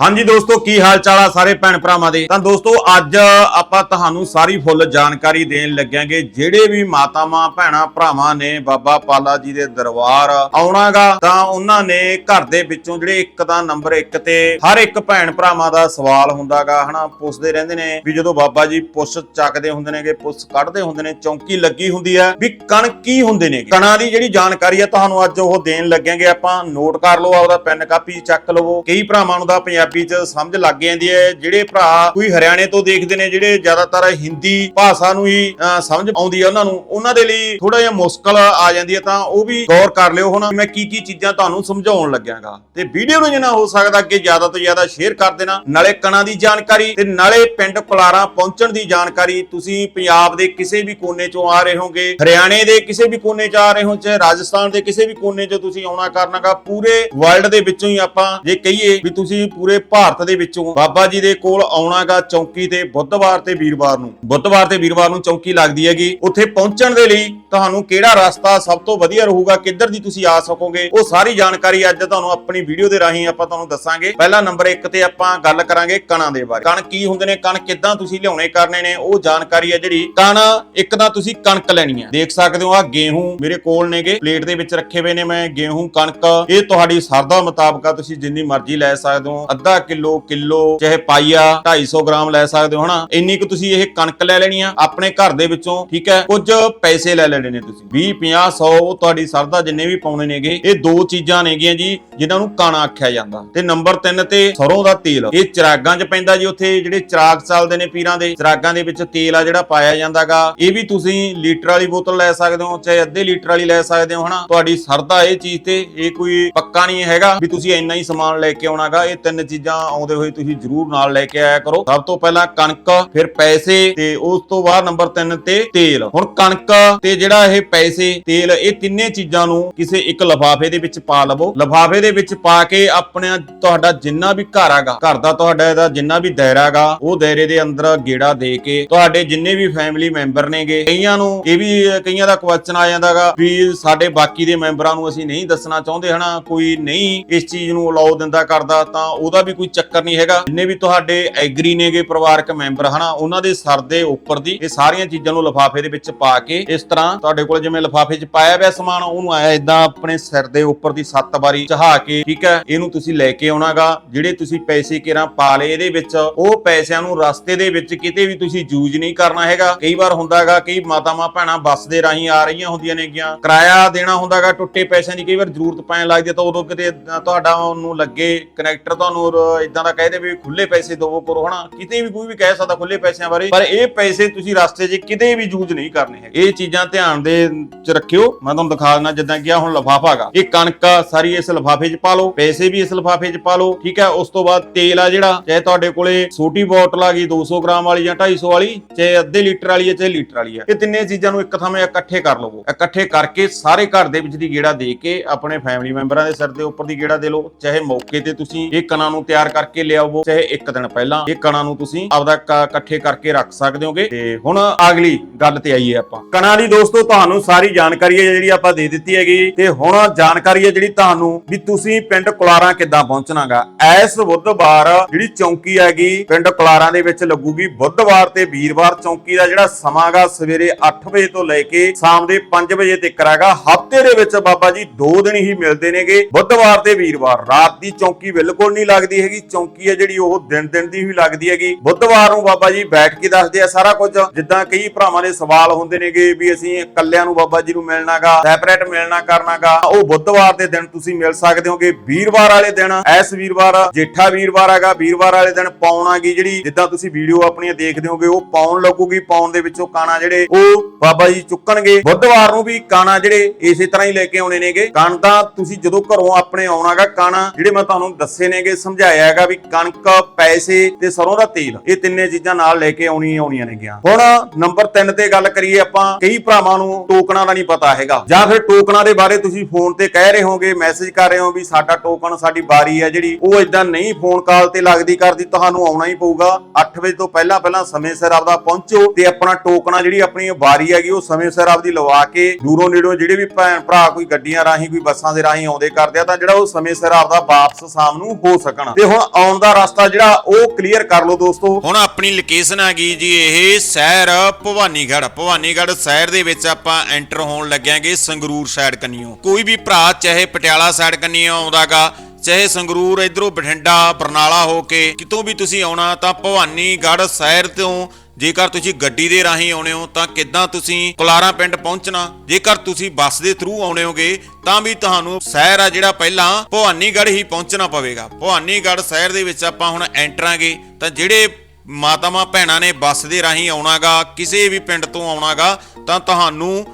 ਹਾਂਜੀ ਦੋਸਤੋ, ਕੀ ਹਾਲ ਚਾਲ ਆ ਸਾਰੇ ਭੈਣ ਭਰਾਵਾਂ ਦੇ? ਤਾਂ ਦੋਸਤੋ, ਅੱਜ ਆਪਾਂ ਤੁਹਾਨੂੰ ਸਾਰੀ ਫੁੱਲ ਜਾਣਕਾਰੀ ਦੇਣ ਲੱਗਾਂਗੇ ਜਿਹੜੇ ਵੀ ਮਾਤਾਵਾਂ, ਭੈਣਾਂ, ਭਰਾਵਾਂ ਨੇ ਬਾਬਾ ਪਾਲਾ ਜੀ ਦੇ ਦਰਬਾਰ ਆਉਣਾਗਾ, ਤਾਂ ਉਹਨਾਂ ਨੇ ਘਰ ਦੇ ਵਿੱਚੋਂ ਜਿਹੜੇ ਇੱਕ ਦਾ ਨੰਬਰ ਇੱਕ ਤੇ ਹਰ ਇੱਕ ਭੈਣ ਭਰਾਵਾਂ ਦਾ ਸਵਾਲ ਹੁੰਦਾਗਾ, ਹਨਾ? ਪੁੱਛਦੇ ਰਹਿੰਦੇ ਨੇ ਵੀ ਜਦੋਂ ਬਾਬਾ ਜੀ ਪੁੱਛ ਚੱਕਦੇ ਹੁੰਦੇ ਨੇਗੇ, ਪੁੱਛ ਕੱਢਦੇ ਹੁੰਦੇ ਨੇ, ਚੌਂਕੀ ਲੱਗੀ ਹੁੰਦੀ ਹੈ, ਵੀ ਕਣ ਕੀ ਹੁੰਦੇ ਨੇ ਕਣਾਂ ਦੀ ਜਿਹੜੀ ਜਾਣਕਾਰੀ ਆ, ਤੁਹਾਨੂੰ ਅੱਜ ਉਹ ਦੇਣ ਲੱਗਾਂਗੇ ਆਪਾਂ। ਨੋਟ ਕਰ ਲਓ, ਆਪਦਾ ਪੈਨ ਕਾਪੀ ਚੱਕ ਲਵੋ। ਕਈ ਭਰਾਵਾਂ ਨੂੰ ਤਾਂ ਪੰਜਾਬੀ ਚ ਸਮਝ ਲੱਗ ਜਾਂਦੀ ਹੈ। ਜਿਹੜੇ ਭਰਾ ਕੋਈ ਹਰਿਆਣੇ ਤੋਂ ਦੇਖਦੇ ਨੇ, ਜਿਹੜੇ ਜ਼ਿਆਦਾਤਰ ਹਿੰਦੀ ਭਾਸ਼ਾ ਨੂੰ ਹੀ ਸਮਝ ਆਉਂਦੀ ਹੈ ਉਹਨਾਂ ਨੂੰ, ਉਹਨਾਂ ਦੇ ਲਈ ਥੋੜਾ ਜਿਹਾ ਮੁਸ਼ਕਲ ਆ ਜਾਂਦੀ ਹੈ। ਤਾਂ ਉਹ ਵੀ ਗੌਰ ਕਰ ਲਿਓ ਹੁਣ, ਮੈਂ ਕੀ ਕੀ ਚੀਜ਼ਾਂ ਤੁਹਾਨੂੰ ਸਮਝਾਉਣ ਲੱਗਿਆਗਾ। ਤੇ ਵੀਡੀਓ ਨੂੰ ਜਿੰਨਾ ਹੋ ਸਕਦਾ ਅੱਗੇ ਜ਼ਿਆਦਾ ਤੋਂ ਜ਼ਿਆਦਾ ਸ਼ੇਅਰ ਕਰ ਦੇਣਾ। ਨਾਲੇ ਕਣਾਂ ਦੀ ਜਾਣਕਾਰੀ ਤੇ ਨਾਲੇ ਪਿੰਡ ਕੁਲਾਰਾ ਪਹੁੰਚਣ ਦੀ ਜਾਣਕਾਰੀ। ਤੁਸੀਂ ਪੰਜਾਬ ਦੇ ਕਿਸੇ ਵੀ ਕੋਨੇ ਚੋਂ ਆ ਰਹੇ ਹੋਗੇ, ਹਰਿਆਣੇ ਦੇ ਕਿਸੇ ਵੀ ਕੋਨੇ ਚ ਆ ਰਹੇ ਹੋ, ਚਾਹੇ ਰਾਜਸਥਾਨ ਦੇ ਕਿਸੇ ਵੀ ਕੋਨੇ ਚ ਤੁਸੀਂ ਆਉਣਾ ਕਰਨਾਗਾ, ਪੂਰੇ ਵਰਲਡ ਦੇ ਵਿੱਚੋਂ ਹੀ ਆਪਾਂ ਜੇ ਕਹੀਏ ਵੀ ਤੁਸੀਂ ਪੂਰੇ ਭਾਰਤ ਦੇ ਵਿੱਚੋਂ ਬਾਬਾ ਜੀ ਦੇ ਕੋਲ ਆਉਣਾਗਾ ਚੌਂਕੀ ਤੇ ਬੁੱਧਵਾਰ ਤੇ ਵੀਰਵਾਰ ਨੂੰ। ਬੁੱਧਵਾਰ ਤੇ ਵੀਰਵਾਰ ਨੂੰ ਚੌਂਕੀ ਲੱਗਦੀ ਹੈਗੀ। ਉੱਥੇ ਪਹੁੰਚਣ ਦੇ ਲਈ ਤੁਹਾਨੂੰ ਕਿਹੜਾ ਰਸਤਾ ਸਭ ਤੋਂ ਵਧੀਆ ਰਹੂਗਾ, ਕਿੱਧਰ ਦੀ ਤੁਸੀਂ ਆ ਸਕੋਗੇ, ਉਹ ਸਾਰੀ ਜਾਣਕਾਰੀ ਅੱਜ ਤੁਹਾਨੂੰ ਆਪਣੀ ਵੀਡੀਓ ਦੇ ਰਾਹੀਂ ਆਪਾਂ ਤੁਹਾਨੂੰ ਦੱਸਾਂਗੇ। ਪਹਿਲਾ ਨੰਬਰ 1 ਤੇ ਆਪਾਂ ਗੱਲ ਕਰਾਂਗੇ ਕਣਾਂ ਦੇ ਬਾਰੇ। ਕਣ ਕੀ ਹੁੰਦੇ ਨੇ, ਕਣ ਕਿੱਦਾਂ ਤੁਸੀਂ ਲਿਆਉਣੇ, ਕਰਨੇ ਨੇ, ਉਹ ਜਾਣਕਾਰੀ ਹੈ ਜਿਹੜੀ ਕਣ ਇੱਕ ਤਾਂ ਤੁਸੀਂ ਕਣਕ ਲੈਣੀ ਹੈ। ਦੇਖ ਸਕਦੇ ਹੋ ਆ ਗੇਹੂੰ ਮੇਰੇ ਕੋਲ ਨੇਗੇ, ਪਲੇਟ ਦੇ ਵਿੱਚ ਰੱਖੇ ਹੋਏ ਨੇ ਮੈਂ ਗੇਹੂੰ, ਕਣਕ। ਇਹ ਤੁਹਾਡੀ ਸਰਦਾ ਮੁਤਾਬਕ ਤੁਸੀਂ ਜਿੰਨੀ ਮਰਜ਼ੀ ਲੈ ਸਕਦੇ ਹੋ। ਅੱਧਾ ਕਿਲੋ ਕਿਲੋ, ਚਾਹੇ ਪਾਈਆ 250 ਗ੍ਰਾਮ ਲੈ ਸਕਦੇ ਹੋ, ਹਨਾ? ਇੰਨੀ ਕੁ ਤੁਸੀਂ ਇਹ ਕਣਕ ਲੈ ਲੈਣੀ ਆ, ਆਪਣੇ ਘਰ ਦੇ ਵਿੱਚੋਂ, ਠੀਕ ਹੈ? ਕੁਝ ਪੈਸੇ ਲੈ ਲੈਣੇ ਨੇ ਤੁਸੀਂ। 20 50 100 ਤੁਹਾਡੀ ਸਰਦਾ ਜਿੰਨੇ ਵੀ ਪਾਉਣੇ ਨੇਗੇ, ਇਹ ਦੋ ਚੀਜ਼ਾਂ ਨੇਗੀਆਂ ਜੀ, ਜਿਨ੍ਹਾਂ ਨੂੰ ਕਾਣਾ ਆਖਿਆ ਜਾਂਦਾ। ਤੇ ਨੰਬਰ 3 ਤੇ ਸਰੋਂ ਦਾ ਤੇਲ। ਇਹ ਚਿਰਾਗਾਂ 'ਚ ਪੈਂਦਾ ਜੀ ਉੱਥੇ, ਜਿਹੜੇ ਚਿਰਾਗ ਚੱਲਦੇ ਨੇ ਪੀਰਾਂ ਦੇ, ਚਿਰਾਗਾਂ ਦੇ ਵਿੱਚ ਤੇਲ ਆ ਜਿਹੜਾ ਪਾਇਆ ਜਾਂਦਾਗਾ। ਇਹ ਵੀ ਤੁਸੀਂ ਲੀਟਰ ਵਾਲੀ ਬੋਤਲ ਲੈ ਸਕਦੇ ਹੋ, ਚਾਹੇ ਅੱਧੇ ਲੀਟਰ ਵਾਲੀ ਲੈ ਸਕਦੇ ਹੋ, ਹਨਾ? ਤੁਹਾਡੀ ਸਰਦਾ ਇਹ ਚੀਜ਼ ਤੇ, ਇਹ ਕੋਈ ਪੱਕਾ ਨਹੀਂ ਹੈਗਾ ਵੀ ਤੁਸੀਂ ਇੰਨਾ ਹੀ ਸਮਾਨ ਲੈ ਕੇ ਆਉਣਾਗਾ, ਇਹ ਤਿੰਨ ਚੀਜ਼ਾਂ ਆਉਂਦੇ ਹੋਏ ਤੁਸੀਂ ਜ਼ਰੂਰ ਨਾਲ ਲੈ ਕੇ ਆਇਆ ਕਰੋ। ਸਭ ਤੋਂ ਪਹਿਲਾਂ ਕਣਕ, ਫਿਰ ਪੈਸੇ ਤੇ ਉਸ ਤੋਂ ਬਾਅਦ ਨੰਬਰ 3 ਤੇ ਤੇਲ। ਹੁਣ ਕਣਕ ਤੇ ਜਿਹੜਾ ਇਹ ਪੈਸੇ, ਤੇਲ, ਇਹ ਤਿੰਨੇ ਚੀਜ਼ਾਂ ਨੂੰ ਕਿਸੇ ਇੱਕ ਲਫਾਫੇ ਦੇ ਵਿੱਚ ਪਾ ਲਵੋ। ਲਫਾਫੇ ਦੇ ਵਿੱਚ ਪਾ ਕੇ ਆਪਣਾ ਤੁਹਾਡਾ ਜਿੰਨਾ ਵੀ ਘਰ ਹੈਗਾ, ਘਰ ਦਾ ਤੁਹਾਡਾ ਇਹਦਾ ਜਿੰਨਾ ਵੀ ਦਾਇਰਾ ਹੈਗਾ, ਉਹ ਦਾਇਰੇ ਦੇ ਅੰਦਰ ਗੇੜਾ ਦੇ ਕੇ ਤੁਹਾਡੇ ਜਿੰਨੇ ਵੀ ਫੈਮਿਲੀ ਮੈਂਬਰ ਨੇਗੇ, ਕਈਆਂ ਨੂੰ ਇਹ ਵੀ, ਕਈਆਂ ਦਾ ਕੁਐਸਚਨ ਆ ਜਾਂਦਾਗਾ ਵੀ ਸਾਡੇ ਬਾਕੀ ਦੇ ਮੈਂਬਰਾਂ ਨੂੰ ਅਸੀਂ ਨਹੀਂ ਦੱਸਣਾ ਚਾਹੁੰਦੇ ਹਨਾ, ਕੋਈ ਨਹੀਂ ਇਸ ਚੀਜ਼ ਨੂੰ ਅਲਾਉ ਦਿੰਦਾ ਕਰਦਾ ਤਾਂ ਉਹਦਾ ਵੀ ਕੋਈ ਚੱਕਰ ਨਹੀਂ ਹੈਗਾ। ਜਿੰਨੇ ਵੀ ਤੁਹਾਡੇ ਐਗਰੀ ਨੇਗੇ ਪਰਿਵਾਰਕ ਮੈਂਬਰ, ਹਨਾ, ਉਹਨਾਂ ਦੇ ਸਰ ਦੇ ਉੱਪਰ ਦੀ ਇਹ ਸਾਰੀਆਂ ਚੀਜ਼ਾਂ ਨੂੰ ਲਿਫਾਫੇ ਦੇ ਵਿੱਚ ਪਾ ਕੇ ਇਸ ਤਰ੍ਹਾਂ ਤੁਹਾਡੇ ਕੋਲ ਜਿਵੇਂ ਲਿਫਾਫੇ 'ਚ ਪਾਇਆ ਹੋਇਆ ਸਮਾਨ, ਉਹਨੂੰ ਆਇਆ ਇਦਾਂ ਆਪਣੇ ਸਿਰ ਦੇ ਉੱਪਰ ਦੀ ਸੱਤ ਵਾਰੀ ਚਹਾ ਕੇ, ਠੀਕ ਹੈ, ਇਹਨੂੰ ਤੁਸੀਂ ਲੈ ਕੇ ਆਉਣਾਗਾ। ਜਿਹੜੇ ਤੁਸੀਂ ਪੈਸੇ ਕਿਰਾਂ ਪਾ ਲਏ ਇਹਦੇ ਵਿੱਚ, ਉਹ ਪੈਸਿਆਂ ਨੂੰ ਰਸਤੇ ਦੇ ਵਿੱਚ ਕਿਤੇ ਵੀ ਤੁਸੀਂ ਯੂਜ਼ ਨਹੀਂ ਕਰਨਾ ਹੈਗਾ। ਕਈ ਵਾਰ ਹੁੰਦਾਗਾ, ਕਈ ਮਾਤਾਵਾਂ ਭੈਣਾਂ ਬੱਸ ਦੇ ਰਾਹੀਂ ਆ ਰਹੀਆਂ ਹੁੰਦੀਆਂ ਨੇਗੀਆਂ। ਕਿਰਾਇਆ ਦੇਣਾ ਹੁੰਦਾਗਾ, ਟੁੱਟੇ ਪੈਸਿਆਂ ਦੀ ਕਈ ਵਾਰ ਜ਼ਰੂਰਤ ਪੈਣ ਲੱਗਦੀ ਹੈ ਤਾਂ ਉਦੋਂ ਕਿਤੇ ਤੁਹਾਡਾ ਉਹਨੂੰ ਲੱਗੇ, ਕਨੈਕਟਰ ਤੁਹਾਨੂੰ ਇਦਾਂ ਦਾ ਕਹਿ ਦੇ ਵੀ ਖੁੱਲੇ ਪੈਸੇ ਦਵੋ ਕਰੋ ਹਨਾ? ਕਿਤੇ ਵੀ ਕੋਈ ਵੀ ਕਹਿ ਸਕਦਾ ਖੁੱਲੇ ਪੈਸਿਆਂ ਬਾਰੇ। ਪਰ ਇਹ ਪੈਸੇ ਤੁਸੀਂ ਰਸਤੇ 'ਚ ਕਿਤੇ ਵੀ ਯੂਜ਼ ਨਹੀਂ ਕਰਨੇ ਹੈਗੇ। ਇਹ ਚੀਜ਼ਾਂ ਧਿਆਨ ਦੇ ਚ ਰੱਖਿਓ। ਮੈਂ ਤੁਹਾਨੂੰ ਦਿਖਾ ਦਿੰਦਾ ਜਿੱਦਾਂ ਕਿ ਆ ਹੁਣ ਲਫਾਫਾ ਇਹ ਕਣਕ ਆ, ਸਾਰੀ ਇਸ ਲਫਾਫੇ 'ਚ ਪਾ ਲਓ। ਪੈਸੇ ਵੀ ਇਸ ਲਫਾਫੇ 'ਚ ਪਾ ਲਓ ਠੀਕ ਹੈ? ਉਸ ਤੋਂ ਬਾਅਦ ਤੇਲ ਆ ਜਿਹੜਾ ਚਾਹੇ ਤੁਹਾਡੇ ਕੋਲੇ ਛੋਟੀ ਬੋਤਲ ਆ ਗਈ 200 ਗ੍ਰਾਮ ਵਾਲੀ ਜਾਂ 250 ਵਾਲੀ ਚਾਹੇ ਅੱਧੇ ਲੀਟਰ ਵਾਲੀ ਹੈ ਚਾਹੇ ਲੀਟਰ ਵਾਲੀ ਹੈ ਇਹ ਤਿੰਨੇ ਚੀਜ਼ਾਂ ਨੂੰ ਇੱਕ ਥਾਵੇਂ ਇਕੱਠੇ ਕਰ ਲਵੋ। ਇਕੱਠੇ ਕਰਕੇ ਸਾਰੇ ਘਰ ਦੇ ਵਿੱਚ ਦੀ ਗੇੜਾ ਦੇ ਕੇ ਆਪਣੇ ਫੈਮਿਲੀ ਮੈਂਬਰਾਂ ਦੇ ਸਿਰ ਦੇ ਉੱਪਰ ਦੀ ਗੇੜਾ ਦੇ ਲਓ। ਚਾਹੇ ਮੌਕੇ ਤੇ ਤੁਸੀਂ ਇਹ ਕਣਾਂ ਨੂੰ ਤਿਆਰ ਕਰਕੇ ਲਿਆਵੋ ਚਾਹੇ ਇੱਕ ਦਿਨ ਪਹਿਲਾਂ ਇਹ ਕਣਾਂ ਨੂੰ ਤੁਸੀਂ ਆਪਦਾ ਇਕੱਠੇ ਕਰਕੇ ਰੱਖ ਸਕਦੇ ਹੋਗੇ। ਤੇ ਹੁਣ ਅਗਲੀ ਗੱਲ ਤੇ ਆਈਏ ਆਪਾਂ। ਕਣਾਂ ਦੀ ਦੋਸਤੋ, ਤੁਹਾਨੂੰ ਸਾਰੀ ਜਾਣਕਾਰੀ ਹੈ ਜਿਹੜੀ ਆਪਾਂ ਦੇ ਦਿੱਤੀ ਹੈਗੀ। ਤੇ ਹੁਣ ਜਾਣਕਾਰੀ ਹੈ ਜਿਹੜੀ ਤੁਹਾਨੂੰ ਵੀ ਤੁਸੀਂ ਪਿੰਡ ਕੁਲਾਰਾਂ ਕਿੱਦਾਂ ਪਹੁੰਚਣਾਗਾ। ਐਸ ਬੁੱਧਵਾਰ ਜਿਹੜੀ ਚੌਂਕੀ ਹੈਗੀ, ਪਿੰਡ ਕੁਲਾਰਾਂ ਦੇ ਵਿੱਚ ਲੱਗੂਗੀ। ਬੁੱਧਵਾਰ ਤੇ ਵੀਰਵਾਰ ਚੌਂਕੀ ਦਾ ਜਿਹੜਾ ਸਮਾਂਗਾ ਸਵੇਰੇ 8 ਵਜੇ ਤੋਂ ਲੈ ਕੇ ਸ਼ਾਮ ਦੇ 5 ਵਜੇ ਤੱਕ ਹੈਗਾ। ਹਫ਼ਤੇ ਦੇ ਵਿੱਚ ਬਾਬਾ ਜੀ ਦੋ ਦਿਨ ਹੀ ਮਿਲਦੇ ਨੇਗੇ। ਬੁੱਧਵਾਰ ਤੇ ਵੀਰਵਾਰ, ਰਾਤ ਦੀ ਚੌਂਕੀ ਬਿਲਕੁਲ ਨਹੀਂ ਲੱਗਦੀ। ਹੈਗੀ, ਚੌਂਕੀ ਹੈ ਜਿਹੜੀ, ਉਹ ਦਿਨ ਦਿਨ ਦੀ ਹੀ ਲੱਗਦੀ ਹੈਗੀ। ਬੁੱਧਵਾਰ ਨੂੰ ਬਾਬਾ ਜੀ ਬੈਠ ਕੇ ਦੱਸਦੇ ਆ ਸਾਰਾ ਕੁਝ। ਜਿੱਦਾਂ ਕਈ ਭਰਾਵਾਂ ਦੇ ਸਵਾਲ ਹੁੰਦੇ ਨੇਗੇ ਵੀ ਅਸੀਂ ਇਕੱਲਿਆਂ ਨੂੰ ਬਾਬਾ ਜੀ ਨੂੰ ਮਿਲਣਾਗਾ ਸੈਪਰੇਟ ਮਿਲਣਾ ਕਰਨਾਗਾ। ਉਹ ਬੁੱਧਵਾਰ ਦੇ ਦਿਨ ਤੁਸੀਂ ਮਿਲ ਸਕਦੇ ਹੋਗੇ। ਵੀਰਵਾਰ ਵਾਲੇ ਦਿਨ, ਐਸ ਵੀਰਵਾਰ, ਜੇਠਾ ਵੀਰਵਾਰ ਹੈਗਾ, ਵੀਰਵਾਰ ਵਾਲੇ ਦਿਨ ਪਾਉਣ ਆ ਜਿਹੜੀ, ਜਿੱਦਾਂ ਤੁਸੀਂ ਵੀਡੀਓ ਆਪਣੀਆਂ ਦੇਖਦੇ ਹੋਗੇ, ਉਹ ਪਾਉਣ ਲੱਗੂਗੀ, ਪਾਉਣ ਦੇ ਵਿੱਚੋਂ ਕਾਣਾ ਜਿਹੜੇ, ਉਹ ਬਾਬਾ ਜੀ ਚੁੱਕਣਗੇ। ਬੁੱਧਵਾਰ ਨੂੰ ਵੀ ਕਾਣਾ ਜਿਹੜੇ, ਇਸੇ ਤਰ੍ਹਾਂ ਹੀ ਲੈ ਕੇ ਆਉਣੇ ਨੇਗੇ। ਕਣ ਤਾਂ ਤੁਸੀਂ ਜਦੋਂ ਘਰੋਂ ਆਪਣੇ ਆਉਣਾਗਾ, ਕਾਣਾ ਜਿਹੜੇ ਮੈਂ ਤੁਹਾਨੂੰ ਦੱਸੇ ਨੇਗੇ ਸਮਝਾਇਆ ਹੈਗਾ ਵੀ ਕਣਕ, ਪੈਸੇ ਤੇ ਸਰੋਂ ਦਾ ਤੇਲ, ਇਹ ਤਿੰਨੇ ਚੀਜ਼ਾਂ ਨਾਲ ਲੈ ਕੇ ਆਉਣੀ ਆਉਣੀਆਂ ਨੇਗੀਆਂ ਹੁਣ ਨੰਬਰ 3 ਤੇ ਗੱਲ ਕਰੀਏ ਆਪਾਂ, ਕਈ ਭਰਾਵਾਂ ਨੂੰ ਟੋਕਨਾਂ ਦਾ ਨਹੀਂ ਪਤਾ ਹੈਗਾ। ਜਾਂ ਫਿਰ ਟੋਕਨਾਂ ਦੇ ਬਾਰੇ ਤੁਸੀਂ ਫੋਨ ਤੇ ਕਹਿ ਰਹੇ ਹੋਗੇ, ਮੈਸੇਜ ਕਰ ਰਹੇ ਹੋ ਵੀ ਸਾਡਾ ਟੋਕਨ ਸਾਡੀ ਵਾਰੀ ਹੈ ਜਿਹੜੀ, ਉਹ ਇਦਾਂ ਨਹੀਂ ਫੋਨ ਕਾਲ ਤੇ ਲੱਗਦੀ ਕਰਦੀ, ਤੁਹਾਨੂੰ ਆਉਣਾ ਹੀ ਪਊਗਾ। 8 ਵਜੇ ਤੋਂ ਪਹਿਲਾਂ ਪਹਿਲਾਂ ਸਮੇਂ ਸਿਰ ਆਪਦਾ ਪਹੁੰਚੋ ਤੇ ਆਪਣਾ ਟੋਕਨਾ ਜਿਹੜੀ ਆਪਣੀ ਵਾਰੀ ਹੈਗੀ, ਉਹ ਸਮੇਂ ਸਿਰ ਆਪਦੀ ਲਵਾ ਕੇ ਦੂਰੋਂ ਨੇੜੋਂ ਜਿਹੜੇ ਵੀ ਭੈਣ ਭਰਾ ਕੋਈ ਗੱਡੀਆਂ ਰਾਹੀਂ, ਕੋਈ ਬੱਸਾਂ ਦੇ ਰਾਹੀਂ ਆਉਂਦੇ ਕਰਦੇ ਆ, ਤਾਂ ਜਿਹੜਾ ਉਹ ਸਮੇਂ ਸਿਰ ਆਪਦਾ ਵਾਪਸ ਸ਼ਾਮ ਨੂੰ ਹੋ ਸਕਣ। ਤੇ ਹੁਣ ਆਉਣ ਦਾ ਰਸਤਾ ਜਿਹੜਾ ਉਹ ਕਲੀਅਰ ਕਰ ਲਓ ਦੋਸਤੋ। ਹੁਣ ਆਪਣੀ ਲੋਕੇਸ਼ਨ ਆ ਗਈ ਜੀ ਇਹ ਸ਼ਹਿਰ ਭਵਾਨੀਗੜ੍ਹ। ਭਵਾਨੀਗੜ੍ਹ ਸ਼ਹਿਰ ਦੇ ਵਿੱਚ ਆਪਾਂ ਐਂਟਰ ਹੋਣ ਲੱਗਿਆਂਗੇ ਸੰਗਰੂਰ ਸਾਈਡ ਕੰਨੀਓ। ਕੋਈ ਵੀ ਭਰਾ ਚਾਹੇ ਪਟਿਆਲਾ ਸਾਈਡ ਕੰਨੀਓ ਆਉਂਦਾਗਾ ਚਾਹੇ ਸੰਗਰੂਰ ਇਧਰੋਂ ਬਠਿੰਡਾ ਬਰਨਾਲਾ ਹੋ ਕੇ ਕਿਤੋਂ ਵੀ ਤੁਸੀਂ ਆਉਣਾ ਤਾਂ ਭਵਾਨੀਗੜ੍ਹ ਸ਼ਹਿਰ ਤੋਂ ਜੇਕਰ ਤੁਸੀਂ ਗੱਡੀ ਦੇ ਰਾਹੀਂ ਆਉਣੇ ਹੋ, ਤਾਂ ਕਿੱਦਾਂ ਤੁਸੀਂ ਕੁਲਾਰਾ ਪਿੰਡ ਪਹੁੰਚਣਾ? ਜੇਕਰ ਤੁਸੀਂ ਬੱਸ ਦੇ ਥਰੂ ਆਉਣੇ ਹੋਗੇ, ਤਾਂ ਵੀ ਤੁਹਾਨੂੰ ਸ਼ਹਿਰ ਆ ਜਿਹੜਾ ਪਹਿਲਾਂ ਭਵਾਨੀਗੜ੍ਹ ਹੀ ਪਹੁੰਚਣਾ ਪਵੇਗਾ। ਭਵਾਨੀਗੜ੍ਹ ਸ਼ਹਿਰ ਦੇ ਵਿੱਚ ਆਪਾਂ ਹੁਣ ਐਂਟਰਾਂਗੇ ਤਾਂ ਜਿਹੜੇ ਮਾਤਾਵਾਂ ਭੈਣਾਂ ਨੇ ਬੱਸ ਦੇ ਰਾਹੀਂ ਆਉਣਾਗਾ, ਕਿਸੇ ਵੀ ਪਿੰਡ ਤੋਂ ਆਉਣਾਗਾ, ਤਾਂ ਤੁਹਾਨੂੰ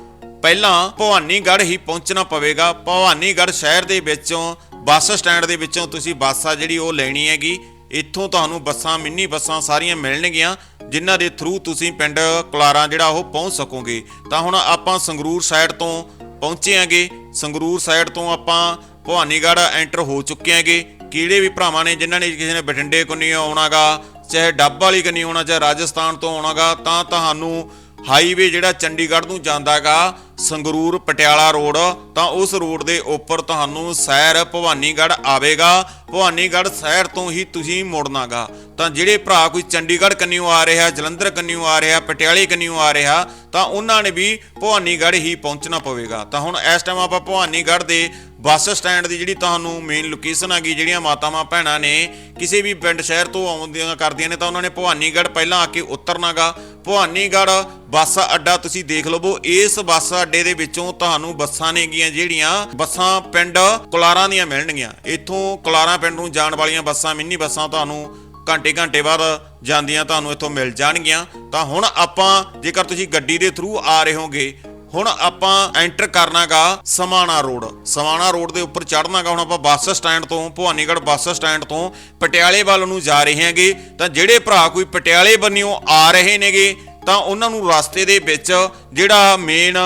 ਪਹਿਲਾਂ ਭਵਾਨੀਗੜ੍ਹ ਹੀ ਪਹੁੰਚਣਾ ਪਵੇਗਾ। ਭਵਾਨੀਗੜ੍ਹ ਸ਼ਹਿਰ ਦੇ ਵਿੱਚੋਂ, ਬੱਸ ਸਟੈਂਡ ਦੇ ਵਿੱਚੋਂ ਤੁਸੀਂ ਬੱਸ ਆ ਜਿਹੜੀ ਉਹ ਲੈਣੀ ਹੈਗੀ। ਇੱਥੋਂ ਤੁਹਾਨੂੰ ਬੱਸਾਂ, ਮਿੰਨੀ ਬੱਸਾਂ ਸਾਰੀਆਂ ਮਿਲਣਗੀਆਂ। ਜਿਨ੍ਹਾਂ ਦੇ ਥਰੂ ਤੁਸੀਂ ਪਿੰਡ ਕੁਲਾਰਾਂ ਜਿਹੜਾ ਉਹ ਪਹੁੰਚ ਸਕੋਗੇ, ਤਾਂ ਹੁਣ ਆਪਾਂ ਸੰਗਰੂਰ ਸਾਈਡ ਤੋਂ ਪਹੁੰਚੇ ਆਂਗੇ। ਸੰਗਰੂਰ ਸਾਈਡ ਤੋਂ ਆਪਾਂ ਭਵਾਨੀਗੜ੍ਹ ਐਂਟਰ ਹੋ ਚੁੱਕੇ ਆਂਗੇ। ਕਿਹੜੇ ਵੀ ਭਰਾਵਾਂ ਨੇ ਜਿਨ੍ਹਾਂ ਨੇ ਕਿਸੇ ਨੇ ਬਠਿੰਡੇ ਕੋਨੀ ਆਉਣਾਗਾ, ਚਾਹੇ ਡੱਬ ਵਾਲੀ ਕੰਨੀ ਆਉਣਾ, ਚਾਹੇ ਰਾਜਸਥਾਨ ਤੋਂ ਆਉਣਾਗਾ, ਤਾਂ ਤੁਹਾਨੂੰ ਹਾਈਵੇ ਜਿਹੜਾ ਚੰਡੀਗੜ੍ਹ ਨੂੰ ਜਾਂਦਾਗਾ, ਸੰਗਰੂਰ ਪਟਿਆਲਾ ਰੋਡ, ਤਾਂ ਉਸ ਰੋਡ ਦੇ ਉੱਪਰ ਤੁਹਾਨੂੰ ਸ਼ਹਿਰ ਭਵਾਨੀਗੜ੍ਹ ਆਵੇਗਾ। ਭਵਾਨੀਗੜ੍ਹ ਸ਼ਹਿਰ ਤੋਂ ਹੀ ਤੁਸੀਂ ਮੁੜਨਾਗਾ। ਤਾਂ ਜਿਹੜੇ ਭਰਾ ਕੋਈ ਚੰਡੀਗੜ੍ਹ ਕੰਨਿਓ ਆ ਰਿਹਾ, ਜਲੰਧਰ ਕੰਨਿਓ ਆ ਰਿਹਾ, ਪਟਿਆਲੇ ਕੰਨਿਓ ਆ ਰਿਹਾ, ਤਾਂ ਉਹਨਾਂ ਨੇ ਵੀ ਭਵਾਨੀਗੜ੍ਹ ਹੀ ਪਹੁੰਚਣਾ ਪਵੇਗਾ। ਤਾਂ ਹੁਣ ਇਸ ਟਾਈਮ ਆਪਾਂ ਭਵਾਨੀਗੜ੍ਹ ਦੇ ਬੱਸ ਸਟੈਂਡ ਦੀ ਜਿਹੜੀ ਤੁਹਾਨੂੰ ਮੇਨ ਲੋਕੇਸ਼ਨ ਆ ਗਈ, ਜਿਹੜੀਆਂ ਮਾਤਾਵਾਂ ਭੈਣਾਂ ਨੇ ਕਿਸੇ ਵੀ ਪਿੰਡ ਸ਼ਹਿਰ ਤੋਂ ਆਉਂਦੀਆਂ, ਕਰਦੀਆਂ ਨੇ, ਤਾਂ ਉਹਨਾਂ ਨੇ ਭਵਾਨੀਗੜ੍ਹ ਪਹਿਲਾਂ ਆ ਕੇ ਉਤਰਨਾਗਾ। ਭਵਾਨੀਗੜ੍ਹ ਬੱਸ ਅੱਡਾ ਤੁਸੀਂ ਦੇਖ ਲਵੋ। ਇਸ ਬੱਸ ਅੱਡੇ ਦੇ ਵਿੱਚੋਂ ਤੁਹਾਨੂੰ ਬੱਸਾਂ ਨੇਗੀਆਂ ਜਿਹੜੀਆਂ ਬੱਸਾਂ ਪਿੰਡ ਕੁਲਾਰਾਂ ਦੀਆਂ ਮਿਲਣਗੀਆਂ। ਇੱਥੋਂ ਕੁਲਾਰਾਂ ਪਿੰਡ ਨੂੰ ਜਾਣ ਵਾਲੀਆਂ ਬੱਸਾਂ, ਮਿੰਨੀ ਬੱਸਾਂ ਤੁਹਾਨੂੰ ਘੰਟੇ ਘੰਟੇ ਬਾਅਦ ਜਾਂਦੀਆਂ, ਤੁਹਾਨੂੰ ਇੱਥੋਂ ਮਿਲ ਜਾਣਗੀਆਂ। ਤਾਂ ਹੁਣ ਆਪਾਂ ਜੇਕਰ ਤੁਸੀਂ ਗੱਡੀ ਦੇ ਥਰੂ ਆ ਰਹੇ ਹੋਗੇ ਹੁਣ ਆਪਾਂ ਐਂਟਰ ਕਰਨਾਗਾ ਸਮਾਣਾ ਰੋਡ। ਸਮਾਣਾ ਰੋਡ ਦੇ ਉੱਪਰ ਚੜਨਾਗਾ ਹੁਣ ਆਪਾਂ ਬੱਸ ਸਟੈਂਡ ਤੋਂ, ਭਵਾਨੀਗੜ੍ਹ ਬੱਸ ਸਟੈਂਡ ਤੋਂ ਪਟਿਆਲੇ ਵੱਲ ਨੂੰ ਜਾ ਰਹੇ ਹਾਂਗੇ। ਤਾਂ ਜਿਹੜੇ ਭਰਾ ਕੋਈ ਪਟਿਆਲੇ ਬੰਨਿਓ ਆ ਰਹੇ ਨੇਗੇ, ਤਾਂ ਉਹਨਾਂ ਨੂੰ ਰਸਤੇ ਦੇ ਵਿੱਚ ਜਿਹੜਾ ਮੇਨ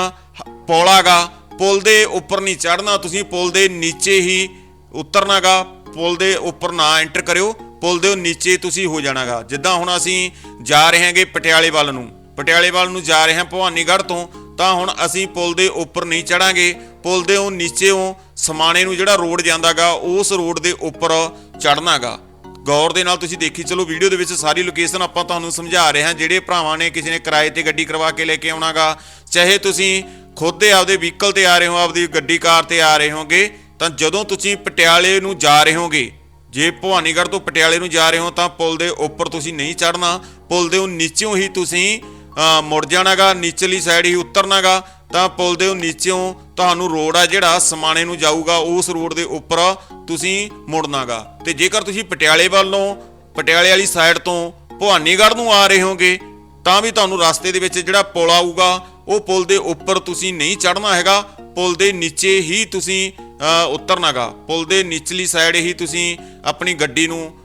ਪੌਲਾਗਾ, ਪੁਲ ਦੇ ਉੱਪਰ ਨਹੀਂ ਚੜਨਾ ਤੁਸੀਂ ਪੁਲ ਦੇ ਨੀਚੇ ਹੀ ਉਤਰਨਾਗਾ, ਪੁਲ ਦੇ ਉੱਪਰ ਨਾ ਐਂਟਰ ਕਰਿਓ, ਪੁਲ ਦੇ ਨੀਚੇ ਤੁਸੀਂ ਹੋ ਜਾਣਾਗਾ। ਜਿੱਦਾਂ ਹੁਣ ਅਸੀਂ ਜਾ ਰਹੇ ਹਾਂਗੇ ਪਟਿਆਲੇ ਵੱਲ ਨੂੰ, ਪਟਿਆਲੇ ਵੱਲ ਨੂੰ ਜਾ ਰਹੇ ਹਾਂ ਭਵਾਨੀਗੜ੍ਹ ਤੋਂ ਤਾਂ ਹੁਣ ਅਸੀਂ ਪੁਲ ਦੇ ਉੱਪਰ ਨਹੀਂ ਚੜਾਂਗੇ। ਪੁਲ ਦੇ ਉਹ ਨੀਚੇੋਂ ਸਮਾਣੇ ਨੂੰ ਜਿਹੜਾ ਰੋਡ ਜਾਂਦਾਗਾ, ਉਸ ਰੋਡ ਦੇ ਉੱਪਰ ਚੜਨਾਗਾ ਗੌਰ ਦੇ ਨਾਲ ਤੁਸੀਂ ਦੇਖੀ, ਚਲੋ ਵੀਡੀਓ ਦੇ ਵਿੱਚ ਸਾਰੀ ਲੋਕੇਸ਼ਨ ਆਪਾਂ ਤੁਹਾਨੂੰ ਸਮਝਾ ਰਹੇ ਹਾਂ। ਜਿਹੜੇ ਭਰਾਵਾਂ ਨੇ ਕਿਸੇ ਨੇ ਕਿਰਾਏ ਤੇ ਗੱਡੀ ਕਰਵਾ ਕੇ ਲੈ ਕੇ ਆਉਣਾਗਾ, ਚਾਹੇ ਤੁਸੀਂ ਖੁਦ ਦੇ ਆਪਦੇ ਵਹੀਕਲ ਤੇ ਆ ਰਹੇ ਹੋ, ਆਪਦੀ ਗੱਡੀ ਕਾਰ ਤੇ ਆ ਰਹੇ ਹੋਗੇ, ਤਾਂ ਜਦੋਂ ਤੁਸੀਂ ਪਟਿਆਲੇ ਨੂੰ ਜਾ ਰਹੇ ਹੋਗੇ, ਜੇ ਭਵਾਨੀਗੜ੍ਹ ਤੋਂ ਪਟਿਆਲੇ ਨੂੰ ਜਾ ਰਹੇ ਹੋ, ਤਾਂ ਪੁਲ ਦੇ ਉੱਪਰ ਤੁਸੀਂ ਨਹੀਂ ਚੜਨਾ ਪੁਲ ਦੇ ਉਹ ਨੀਚੇੋਂ ਹੀ ਤੁਸੀਂ ਮੁੜ ਜਾਣਾਗਾ ਨੀਚਲੀ ਸਾਈਡ ਹੀ ਉਤਰਨਾਗਾ ਤਾਂ ਪੁਲ ਦੇ ਉਹ ਤੁਹਾਨੂੰ ਰੋਡ ਆ ਜਿਹੜਾ ਸਮਾਣੇ ਨੂੰ ਜਾਊਗਾ ਉਸ ਰੋਡ ਦੇ ਉੱਪਰ ਤੁਸੀਂ ਮੁੜਨਾਗਾ। ਤੇ ਜੇਕਰ ਤੁਸੀਂ ਪਟਿਆਲੇ ਵੱਲੋਂ ਪਟਿਆਲੇ ਵਾਲੀ ਸਾਈਡ ਤੋਂ ਭਵਾਨੀਗੜ੍ਹ ਨੂੰ ਆ ਰਹੇ ਹੋਗੇ ਤਾਂ ਵੀ ਤੁਹਾਨੂੰ ਰਸਤੇ ਦੇ ਵਿੱਚ ਜਿਹੜਾ ਪੁਲ ਆਊਗਾ ਉਹ ਪੁਲ ਦੇ ਉੱਪਰ ਤੁਸੀਂ ਨਹੀਂ ਚੜਨਾ ਹੈਗਾ ਪੁਲ ਦੇ ਨੀਚੇ ਹੀ ਤੁਸੀਂ ਅ, ਉਤਰਨਾਗਾ। ਪੁਲ ਦੇ ਨਿਚਲੀ ਸਾਈਡ ਹੀ ਤੁਸੀਂ ਆਪਣੀ ਗੱਡੀ ਨੂੰ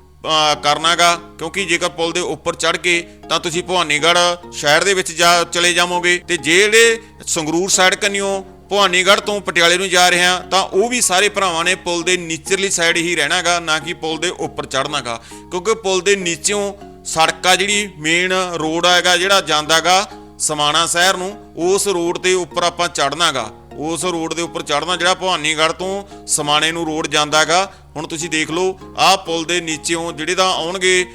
ਕਰਨਾਗਾ, ਕਿਉਂਕਿ ਜੇਕਰ ਪੁਲ ਦੇ ਉੱਪਰ ਚੜ ਕੇ ਤਾਂ ਤੁਸੀਂ ਭਵਾਨੀਗੜ੍ਹ ਸ਼ਹਿਰ ਦੇ ਵਿੱਚ ਜਾ, ਚਲੇ ਜਾਵੋਗੇ। ਤੇ ਜਿਹੜੇ ਸੰਗਰੂਰ ਸਾਈਡ ਕੰਨਿਓ ਭਵਾਨੀਗੜ੍ਹ ਤੋਂ ਪਟਿਆਲੇ ਨੂੰ ਜਾ ਰਹੇ ਹਾਂ, ਤਾਂ ਉਹ ਵੀ ਸਾਰੇ ਭਰਾਵਾਂ ਨੇ ਪੁਲ ਦੇ ਨੀਚਰਲੀ ਸਾਈਡ ਹੀ ਰਹਿਣਾਗਾ, ਨਾ ਕਿ ਪੁਲ ਦੇ ਉੱਪਰ ਚੜਨਾਗਾ ਕਿਉਂਕਿ ਪੁਲ ਦੇ ਨੀਚੋਂ ਸੜਕ ਆ ਜਿਹੜੀ ਮੇਨ ਰੋਡ ਹੈਗਾ ਜਿਹੜਾ ਜਾਂਦਾਗਾ ਸਮਾਣਾ ਸ਼ਹਿਰ ਨੂੰ, ਉਸ ਰੋਡ ਦੇ ਉੱਪਰ ਆਪਾਂ ਚੜਨਾਗਾ ਉਸ ਰੋਡ ਦੇ ਉੱਪਰ ਚੜਨਾ ਜਿਹੜਾ ਭਵਾਨੀਗੜ੍ਹ ਤੋਂ ਸਮਾਣੇ ਨੂੰ ਰੋਡ ਜਾਂਦਾਗਾ ਹੁਣ ਤੁਸੀਂ ਦੇਖ ਲਓ, ਆਹ ਪੁਲ ਦੇ ਨੀਚੇੋਂ ਜਿਹੜੇ ਤਾਂ ਆਉਣਗੇ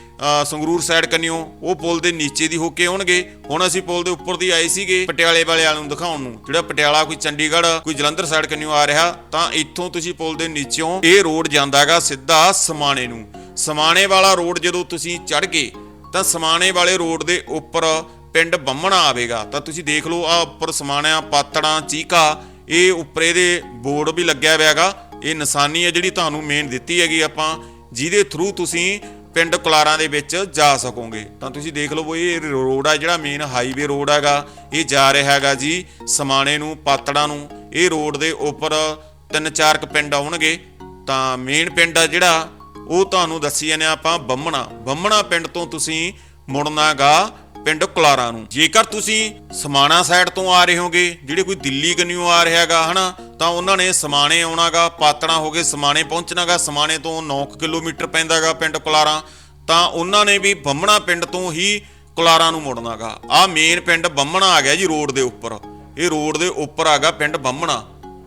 ਸੰਗਰੂਰ ਸਾਈਡ ਕੰਨਿਓ, ਉਹ ਪੁਲ ਦੇ ਨੀਚੇ ਦੀ ਹੋ ਕੇ ਆਉਣਗੇ। ਹੁਣ ਅਸੀਂ ਪੁਲ ਦੇ ਉੱਪਰ ਦੀ ਆਏ ਸੀਗੇ ਪਟਿਆਲੇ ਵਾਲਿਆਂ ਨੂੰ ਦਿਖਾਉਣ ਨੂੰ। ਜਿਹੜਾ ਪਟਿਆਲਾ, ਕੋਈ ਚੰਡੀਗੜ੍ਹ, ਕੋਈ ਜਲੰਧਰ ਸਾਈਡ ਕੰਨਿਓ ਆ ਰਿਹਾ, ਤਾਂ ਇੱਥੋਂ ਤੁਸੀਂ ਪੁਲ ਦੇ ਨੀਚੇੋਂ ਇਹ ਰੋਡ ਜਾਂਦਾਗਾ ਸਿੱਧਾ ਸਮਾਣੇ ਨੂੰ। ਸਮਾਣੇ ਵਾਲਾ ਰੋਡ ਜਦੋਂ ਤੁਸੀਂ ਚੜ ਗਏ, ਤਾਂ ਸਮਾਣੇ ਵਾਲੇ ਰੋਡ ਦੇ ਉੱਪਰ ਪਿੰਡ ਬੰਮਣਾ ਆਵੇਗਾ। ਤਾਂ ਤੁਸੀਂ ਦੇਖ ਲਓ ਆ ਉੱਪਰ ਸਮਾਣਿਆ, ਪਾਤੜਾਂ, ਚੀਕਾ, ਇਹ ਉੱਪਰ ਇਹਦੇ ਬੋਰਡ ਵੀ ਲੱਗਿਆ ਹੋਇਆਗਾ। ਇਹ ਨਿਸ਼ਾਨੀ ਹੈ ਜਿਹੜੀ ਤੁਹਾਨੂੰ ਮੇਨ ਦਿੱਤੀ ਹੈਗੀ, ਆਪਾਂ ਜਿਹਦੇ ਥਰੂ ਤੁਸੀਂ ਪਿੰਡ ਕੁਲਾਰਾਂ ਦੇ ਵਿੱਚ ਜਾ ਸਕੋਗੇ। ਤਾਂ ਤੁਸੀਂ ਦੇਖ ਲਓ ਵੀ ਇਹ ਰੋਡ ਆ ਜਿਹੜਾ ਮੇਨ ਹਾਈਵੇ ਰੋਡ ਹੈਗਾ, ਇਹ ਜਾ ਰਿਹਾ ਹੈਗਾ ਜੀ ਸਮਾਣੇ ਨੂੰ, ਪਾਤੜਾਂ ਨੂੰ। ਇਹ ਰੋਡ ਦੇ ਉੱਪਰ ਤਿੰਨ ਚਾਰ ਕੁ ਪਿੰਡ ਆਉਣਗੇ। ਤਾਂ ਮੇਨ ਪਿੰਡ ਆ ਜਿਹੜਾ, ਉਹ ਤੁਹਾਨੂੰ ਦੱਸੀ ਜਾਂਦੇ ਹਾਂ ਆਪਾਂ ਬੰਮਣਾ। ਬੰਮਣਾ ਪਿੰਡ ਤੋਂ ਤੁਸੀਂ ਮੁੜਨਾਗਾ ਪਿੰਡ ਕੁਲਾਰਾਂ ਨੂੰ। ਜੇਕਰ ਤੁਸੀਂ ਸਮਾਣਾ ਸਾਈਡ ਤੋਂ ਆ ਰਹੇ ਹੋਗੇ, ਜਿਹੜੇ ਕੋਈ ਦਿੱਲੀ ਕੰਨਿਓ ਆ ਰਿਹਾਗਾ ਹਨਾ, ਤਾਂ ਉਹਨਾਂ ਨੇ ਸਮਾਣੇ ਆਉਣਾਗਾ, ਪਾਤਣਾ ਹੋ ਗਏ, ਸਮਾਣੇ ਪਹੁੰਚਣਾਗਾ, ਸਮਾਣੇ ਤੋਂ 9 ਕਿਲੋਮੀਟਰ ਪੈਂਦਾਗਾ ਪਿੰਡ ਕੁਲਾਰਾਂ, ਤਾਂ ਉਹਨਾਂ ਨੇ ਵੀ ਬੰਮਣਾ ਪਿੰਡ ਤੋਂ ਹੀ ਕੁਲਾਰਾਂ ਨੂੰ ਮੁੜਨਾਗਾ। ਆ ਮੇਨ ਪਿੰਡ ਬੰਮਣਾ ਆ ਗਿਆ ਜੀ, ਰੋਡ ਦੇ ਉੱਪਰ। ਇਹ ਰੋਡ ਦੇ ਉੱਪਰ ਆਗਾ ਪਿੰਡ ਬੰਮਣਾ।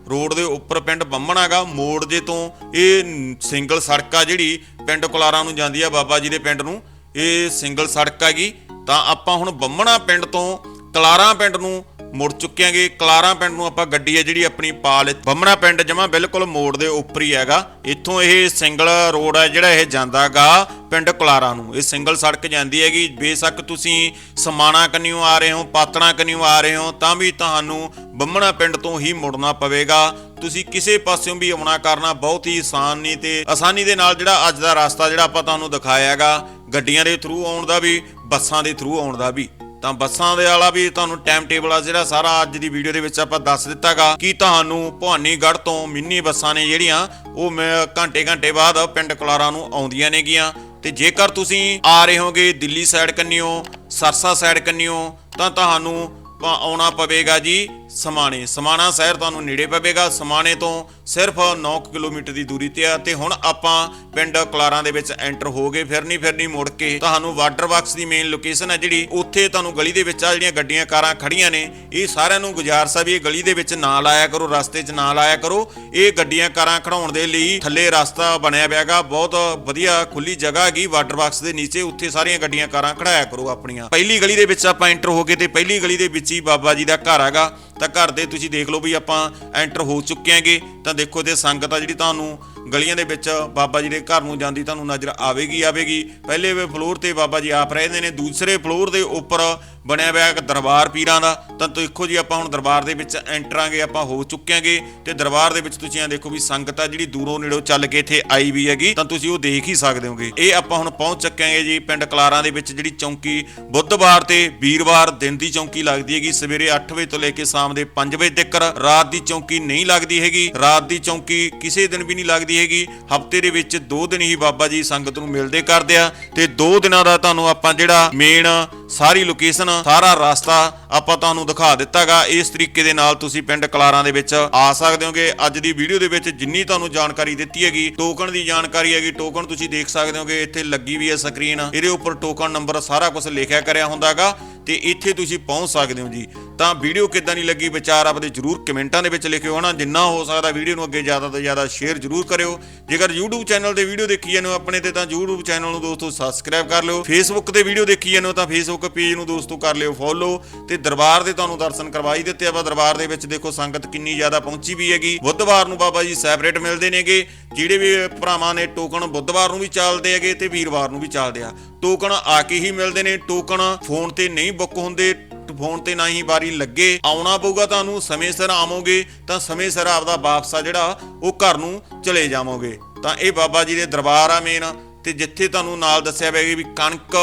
ਰੋਡ ਦੇ ਉੱਪਰ ਪਿੰਡ ਬੰਮਣਾਗਾ ਮੋੜ ਜੇ ਤੋਂ ਇਹ ਸਿੰਗਲ ਸੜਕ ਆ ਜਿਹੜੀ ਪਿੰਡ ਕੁਲਾਰਾਂ ਨੂੰ ਜਾਂਦੀ ਆ, ਬਾਬਾ ਜੀ ਦੇ ਪਿੰਡ ਨੂੰ। ਇਹ ਸਿੰਗਲ ਸੜਕ ਹੈਗੀ। ਤਾਂ ਆਪਾਂ ਹੁਣ ਬੰਮਣਾ ਪਿੰਡ ਤੋਂ ਕਲਾਰਾਂ ਪਿੰਡ ਨੂੰ ਮੁੜ ਚੁੱਕਿਆਂਗੇ ਕਲਾਰਾਂ ਪਿੰਡ ਨੂੰ ਆਪਾਂ ਗੱਡੀ ਹੈ ਜਿਹੜੀ ਆਪਣੀ ਪਾ ਲਈ ਬੰਮਣਾ ਪਿੰਡ ਜਮਾ ਬਿਲਕੁਲ ਮੋੜ ਦੇ ਉੱਪਰ ਹੀ ਹੈਗਾ। ਇੱਥੋਂ ਇਹ ਸਿੰਗਲ ਰੋਡ ਹੈ ਜਿਹੜਾ ਇਹ ਜਾਂਦਾਗਾ ਪਿੰਡ ਕਲਾਰਾਂ ਨੂੰ। ਇਹ ਸਿੰਗਲ ਸੜਕ ਜਾਂਦੀ ਹੈਗੀ। ਬੇਸ਼ੱਕ ਤੁਸੀਂ ਸਮਾਣਾ ਕੰਨਿਓ ਆ ਰਹੇ ਹੋ, ਪਾਤਣਾ ਕੰਨਿਓ ਆ ਰਹੇ ਹੋ, ਤਾਂ ਵੀ ਤੁਹਾਨੂੰ ਬੰਮਣਾ ਪਿੰਡ ਤੋਂ ਹੀ ਮੁੜਨਾ ਪਵੇਗਾ। ਤੁਸੀਂ ਕਿਸੇ ਪਾਸਿਓਂ ਵੀ ਆਉਣਾ, ਕਰਨਾ ਬਹੁਤ ਹੀ ਆਸਾਨੀ ਤੇ ਆਸਾਨੀ ਦੇ ਨਾਲ ਜਿਹੜਾ ਅੱਜ ਦਾ ਰਸਤਾ ਜਿਹੜਾ ਆਪਾਂ ਤੁਹਾਨੂੰ ਦਿਖਾਇਆ ਹੈਗਾ ਗੱਡੀਆਂ ਦੇ ਥਰੂ ਆਉਣ ਦਾ ਵੀ, ਬੱਸਾਂ ਦੇ ਥਰੂ ਆਉਣ ਦਾ ਵੀ। ਤਾਂ ਬੱਸਾਂ ਦੇ ਵਾਲਾ ਵੀ ਤੁਹਾਨੂੰ ਟਾਈਮ ਟੇਬਲ ਆ ਜਿਹੜਾ ਸਾਰਾ ਅੱਜ ਦੀ ਵੀਡੀਓ ਦੇ ਵਿੱਚ ਆਪਾਂ ਦੱਸ ਦਿੱਤਾਗਾ ਕਿ ਤੁਹਾਨੂੰ ਭਵਾਨੀਗੜ੍ਹ ਤੋਂ ਮਿੰਨੀ ਬੱਸਾਂ ਨੇ ਜਿਹੜੀਆਂ, ਉਹ ਮੈਂ ਘੰਟੇ ਘੰਟੇ ਬਾਅਦ ਪਿੰਡ ਕੁਲਾਰਾਂ ਨੂੰ ਆਉਂਦੀਆਂ ਨੇਗੀਆਂ। ਤੇ ਜੇਕਰ ਤੁਸੀਂ ਆ ਰਹੇ ਹੋਗੇ ਦਿੱਲੀ ਸਾਈਡ ਕੰਨਿਓ, ਸਰਸਾ ਸਾਈਡ ਕੰਨਿਓ, ਤਾਂ ਤੁਹਾਨੂੰ ਆਉਣਾ ਪਵੇਗਾ ਜੀ ਸਮਾਣੇ। ਸਮਾਣਾ ਸ਼ਹਿਰ ਤੁਹਾਨੂੰ ਨੇੜੇ ਪਵੇਗਾ। ਸਮਾਣੇ ਤੋਂ ਸਿਰਫ 9 ਕਿਲੋਮੀਟਰ ਦੀ ਦੂਰੀ ਤੇ ਆ ਤੇ ਹੁਣ ਆਪਾਂ ਪਿੰਡ ਕਲਾਰਾਂ ਦੇ ਵਿੱਚ ਐਂਟਰ ਹੋ ਗਏ। ਫਿਰਨੀ ਫਿਰਨੀ ਮੁੜ ਕੇ ਤੁਹਾਨੂੰ ਵਾਟਰ ਬਾਕਸ ਦੀ ਮੇਨ ਲੋਕੇਸ਼ਨ ਹੈ ਜਿਹੜੀ, ਉੱਥੇ ਤੁਹਾਨੂੰ ਗਲੀ ਦੇ ਵਿੱਚ ਆ ਜਿਹੜੀਆਂ ਗੱਡੀਆਂ ਕਾਰਾਂ ਖੜੀਆਂ ਨੇ, ਇਹ ਸਾਰਿਆਂ ਨੂੰ ਗੁਜ਼ਾਰਿਸ਼ ਆ ਵੀ ਇਹ ਗਲੀ ਦੇ ਵਿੱਚ ਨਾ ਲਾਇਆ ਕਰੋ, ਰਸਤੇ 'ਚ ਨਾ ਲਾਇਆ ਕਰੋ। ਇਹ ਗੱਡੀਆਂ ਕਾਰਾਂ ਖੜਾਉਣ ਦੇ ਲਈ ਥੱਲੇ ਰਸਤਾ ਬਣਿਆ ਪਿਆਗਾ ਬਹੁਤ ਵਧੀਆ ਖੁੱਲੀ ਜਗ੍ਹਾ ਹੈਗੀ ਵਾਟਰ ਬਾਕਸ ਦੇ ਨੀਚੇ। ਉੱਥੇ ਸਾਰੀਆਂ ਗੱਡੀਆਂ ਕਾਰਾਂ ਖੜਾਇਆ ਕਰੋ ਆਪਣੀਆਂ। ਪਹਿਲੀ ਗਲੀ ਦੇ ਵਿੱਚ ਆਪਾਂ ਐਂਟਰ ਹੋ ਗਏ ਤੇ ਪਹਿਲੀ ਗਲੀ ਦੇ ਵਿੱਚ ਹੀ ਬਾਬਾ ਜੀ ਦਾ ਘਰ ਹੈਗਾ। ਤਾਂ ਘਰ ਦੇ ਤੁਸੀਂ ਦੇਖ ਲਓ ਵੀ ਆਪਾਂ ਐਂਟਰ ਹੋ ਚੁੱਕੇ ਆਂਗੇ ਤਾਂ ਦੇਖੋ ਤੇ ਸੰਗਤ ਆ ਜਿਹੜੀ ਤੁਹਾਨੂੰ ਗਲੀਆਂ ਦੇ ਵਿੱਚ ਬਾਬਾ ਜੀ ਦੇ ਘਰ ਨੂੰ ਜਾਂਦੀ ਤੁਹਾਨੂੰ ਨਜ਼ਰ ਆਵੇਗੀ ਆਵੇਗੀ। ਪਹਿਲੇ ਵੇ ਫਲੋਰ ਤੇ ਬਾਬਾ ਜੀ ਆਪ ਰਹਿੰਦੇ ਨੇ, ਦੂਸਰੇ ਫਲੋਰ ਦੇ ਉੱਪਰ ਬਣਿਆ ਹੋਇਆ ਇੱਕ ਦਰਬਾਰ ਪੀਰਾਂ ਦਾ। ਤਾਂ ਦੇਖੋ ਜੀ, ਆਪਾਂ ਹੁਣ ਦਰਬਾਰ ਦੇ ਵਿੱਚ ਐਂਟਰਾਂਗੇ ਆਪਾਂ ਹੋ ਚੁੱਕਿਆਂਗੇ ਤੇ ਦਰਬਾਰ ਦੇ ਵਿੱਚ ਤੁਸੀਂ ਆ ਦੇਖੋ ਵੀ ਸੰਗਤ ਆ ਜਿਹੜੀ ਦੂਰੋਂ ਨੇੜੋਂ ਚੱਲ ਕੇ ਇੱਥੇ ਆਈ ਵੀ ਹੈਗੀ। ਤਾਂ ਤੁਸੀਂ ਉਹ ਦੇਖ ਹੀ ਸਕਦੇ ਹੋਗੇ। ਇਹ ਆਪਾਂ ਹੁਣ ਪਹੁੰਚ ਚੱਕਾਂਗੇ ਜੀ ਪਿੰਡ ਕਲਾਰਾਂ ਦੇ ਵਿੱਚ, ਜਿਹੜੀ ਚੌਂਕੀ ਬੁੱਧਵਾਰ ਤੇ ਵੀਰਵਾਰ ਦਿਨ ਦੀ ਚੌਂਕੀ ਲੱਗਦੀ ਹੈਗੀ। ਸਵੇਰੇ 8 ਵਜੇ ਤੋਂ ਲੈ ਕੇ ਸ਼ਾਮ ਦੇ 5 ਵਜੇ ਤੱਕ ਰਾਤ ਦੀ ਚੌਂਕੀ ਨਹੀਂ ਲੱਗਦੀ ਹੈਗੀ। ਰਾਤ ਦੀ ਚੌਂਕੀ ਕਿਸੇ ਦਿਨ ਵੀ ਨਹੀਂ ਲੱਗਦੀ ਹੈਗੀ। ਹਫ਼ਤੇ ਦੇ ਵਿੱਚ ਦੋ ਦਿਨ ਹੀ ਬਾਬਾ ਜੀ ਸੰਗਤ ਨੂੰ ਮਿਲਦੇ ਕਰਦੇ ਆ ਤੇ ਦੋ ਦਿਨਾਂ ਦਾ ਤੁਹਾਨੂੰ ਆਪਾਂ ਜਿਹੜਾ ਮੇਨ ਸਾਰੀ ਲੋਕੇਸ਼ਨ ਸਾਰਾ ਰਸਤਾ ਆਪਾਂ ਤੁਹਾਨੂੰ ਦਿਖਾ ਦਿੱਤਾਗਾ। ਇਸ ਤਰੀਕੇ ਦੇ ਨਾਲ ਤੁਸੀਂ ਪਿੰਡ ਕਲਾਰਾਂ ਦੇ ਵਿੱਚ ਆ ਸਕਦੇ ਹੋਗੇ। ਅੱਜ ਦੀ ਵੀਡੀਓ ਦੇ ਵਿੱਚ ਜਿੰਨੀ ਤੁਹਾਨੂੰ ਜਾਣਕਾਰੀ ਦਿੱਤੀ ਹੈਗੀ ਟੋਕਨ ਦੀ ਜਾਣਕਾਰੀ ਹੈਗੀ ਟੋਕਨ ਤੁਸੀਂ ਦੇਖ ਸਕਦੇ ਹੋਗੇ, ਇੱਥੇ ਲੱਗੀ ਵੀ ਹੈ ਸਕਰੀਨ ਇਹਦੇ ਉੱਪਰ ਟੋਕਨ ਨੰਬਰ ਸਾਰਾ ਕੁਝ ਲਿਖਿਆ ਕਰਿਆ ਹੁੰਦਾਗਾ ਤੇ ਇੱਥੇ ਤੁਸੀਂ ਪਹੁੰਚ ਸਕਦੇ ਹੋ ਜੀ। ਤਾਂ ਵੀਡੀਓ ਕਿੱਦਾਂ ਦੀ ਲੱਗੀ ਵਿਚਾਰ ਆਪਦੇ ਜਰੂਰ ਕਮੈਂਟਾਂ ਦੇ ਵਿੱਚ ਲਿਖਿਓ ਹਨਾ। ਜਿੰਨਾ ਹੋ ਸਕਦਾ ਵੀਡੀਓ ਨੂੰ ਅੱਗੇ ਜ਼ਿਆਦਾ ਤੋਂ ਜ਼ਿਆਦਾ ਸ਼ੇਅਰ ਜਰੂਰ ਕਰਿਓ। ਜੇਕਰ YouTube ਚੈਨਲ ਤੇ ਵੀਡੀਓ ਦੇਖੀ ਜਾਂਦੇ ਹੋ ਆਪਣੇ ਤੇ ਤਾਂ YouTube ਚੈਨਲ ਨੂੰ ਦੋਸਤੋ ਸਬਸਕ੍ਰਾਈਬ ਕਰ ਲਿਓ। Facebook ਤੇ ਵੀਡੀਓ ਦੇਖੀ ਜਾਂਦੇ ਹੋ ਤਾਂ Facebook ਪੇਜ ਨੂੰ ਦੋਸਤੋ ਕਰ ਲਿਓ ਫੋਲੋ ਤੇ ਦਰਬਾਰ ਦੇ ਤੁਹਾਨੂੰ ਦਰਸ਼ਨ ਕਰਵਾਈ ਦਿੱਤੇ ਆਪਾਂ ਦਰਬਾਰ ਦੇ ਵਿੱਚ ਦੇਖੋ ਸੰਗਤ ਕਿੰਨੀ ਜ਼ਿਆਦਾ ਪਹੁੰਚੀ ਵੀ ਹੈਗੀ। ਬੁੱਧਵਾਰ ਨੂੰ ਬਾਬਾ ਜੀ ਸੈਪਰੇਟ ਮਿਲਦੇ ਨੇਗੇ। ਜਿਹੜੇ ਵੀ ਭਰਾਵਾਂ ਨੇ ਟੋਕਨ ਬੁੱਧਵਾਰ ਨੂੰ ਵੀ ਚੱਲਦੇ ਹੈਗੇ ਤੇ ਵੀਰਵਾਰ ਨੂੰ ਵੀ ਚੱਲਦੇ ਆ। ਟੋਕਨ ਆ ਕੇ ਹੀ ਮਿਲਦੇ ਨੇ। ਟੋਕਨ ਫੋਨ ਤੇ ਨਹੀਂ ਬੁੱਕ ਹੁੰਦੇ, ਫੋਨ ਤੇ ਨਾ ਹੀ ਵਾਰੀ ਲੱਗੇ। ਆਉਣਾ ਪਊਗਾ ਤੁਹਾਨੂੰ, ਸਮੇਂ ਸਿਰ ਆਵੋਗੇ ਤਾਂ ਸਮੇਂ ਸਿਰ ਆਪਦਾ ਵਾਪਸ ਆ ਜਿਹੜਾ ਉਹ ਘਰ ਨੂੰ ਚਲੇ ਜਾਵੋਗੇ। ਤਾਂ ਇਹ ਬਾਬਾ ਜੀ ਦੇ ਦਰਬਾਰ ਆ ਮੇਨ ਤੇ ਜਿੱਥੇ ਤੁਹਾਨੂੰ ਨਾਲ ਦੱਸਿਆ ਹੋਇਆ ਵੀ ਕਣਕ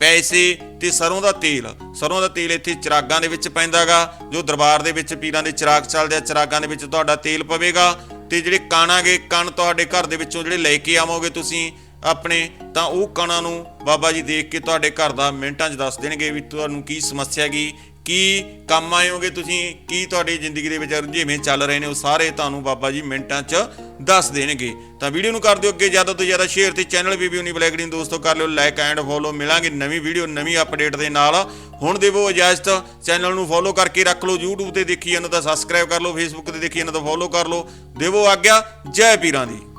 ਪੈਸੇ ਤੇ ਸਰੋਂ ਦਾ ਤੇਲ। ਸਰੋਂ ਦਾ ਤੇਲ ਇੱਥੇ ਚਿਰਾਗਾਂ ਦੇ ਵਿੱਚ ਪੈਂਦਾਗਾ, ਜੋ ਦਰਬਾਰ ਦੇ ਵਿੱਚ ਪੀਰਾਂ ਦੇ ਚਿਰਾਗ ਚੱਲਦੇ ਆ, ਚਿਰਾਗਾਂ ਦੇ ਵਿੱਚ ਤੁਹਾਡਾ ਤੇਲ ਪਵੇਗਾ ਤੇ ਜਿਹੜੇ ਕਾਣਾਗੇ ਕਣ ਤੁਹਾਡੇ ਘਰ ਦੇ ਵਿੱਚੋਂ ਜਿਹੜੇ ਲੈ ਕੇ ਆਵੋਗੇ ਤੁਸੀਂ ਆਪਣੇ, ਤਾਂ ਉਹ ਕਣਾਂ ਨੂੰ ਬਾਬਾ ਜੀ ਦੇਖ ਕੇ ਤੁਹਾਡੇ ਘਰ ਦਾ ਮਿੰਟਾਂ 'ਚ ਦੱਸ ਦੇਣਗੇ ਵੀ ਤੁਹਾਨੂੰ ਕੀ ਸਮੱਸਿਆ ਗਈ ਕੀ ਕੰਮ ਆਇਓਗੇ ਤੁਸੀਂ? ਕੀ ਤੁਹਾਡੀ ਜ਼ਿੰਦਗੀ ਦੇ ਵਿੱਚ ਰੁਝੇਵੇਂ ਚੱਲ ਰਹੇ ਨੇ, ਉਹ ਸਾਰੇ ਤੁਹਾਨੂੰ ਬਾਬਾ ਜੀ ਮਿੰਟਾਂ 'ਚ ਦੱਸ ਦੇਣਗੇ। ਤਾਂ ਵੀਡੀਓ ਨੂੰ ਕਰ ਦਿਓ ਅੱਗੇ, ਜ਼ਿਆਦਾ ਤੋਂ ਜ਼ਿਆਦਾ ਸ਼ੇਅਰ ਤੇ ਚੈਨਲ ਵੀ ਵੀ ਉਨੀ ਬਲੈਕਡਿੰਗ ਦੋਸਤੋ ਕਰ ਲਿਓ ਲਾਈਕ ਐਂਡ ਫੋਲੋ ਮਿਲਾਂਗੇ ਨਵੀਂ ਵੀਡੀਓ ਨਵੀਂ ਅਪਡੇਟ ਦੇ ਨਾਲ। ਹੁਣ ਦੇਵੋ ਇਜਾਜ਼ਤ ਚੈਨਲ ਨੂੰ ਫੋਲੋ ਕਰਕੇ ਰੱਖ ਲਓ, YouTube ਤੇ ਦੇਖੀ ਇਹਨਾਂ ਦਾ ਸਬਸਕ੍ਰਾਈਬ ਕਰ ਲਓ, Facebook ਤੇ ਦੇਖੀ ਇਹਨਾਂ ਦਾ ਫੋਲੋ ਕਰ ਲਓ। ਦੇਵੋ ਆਗਿਆ, ਜੈ ਪੀਰਾਂ ਦੀ।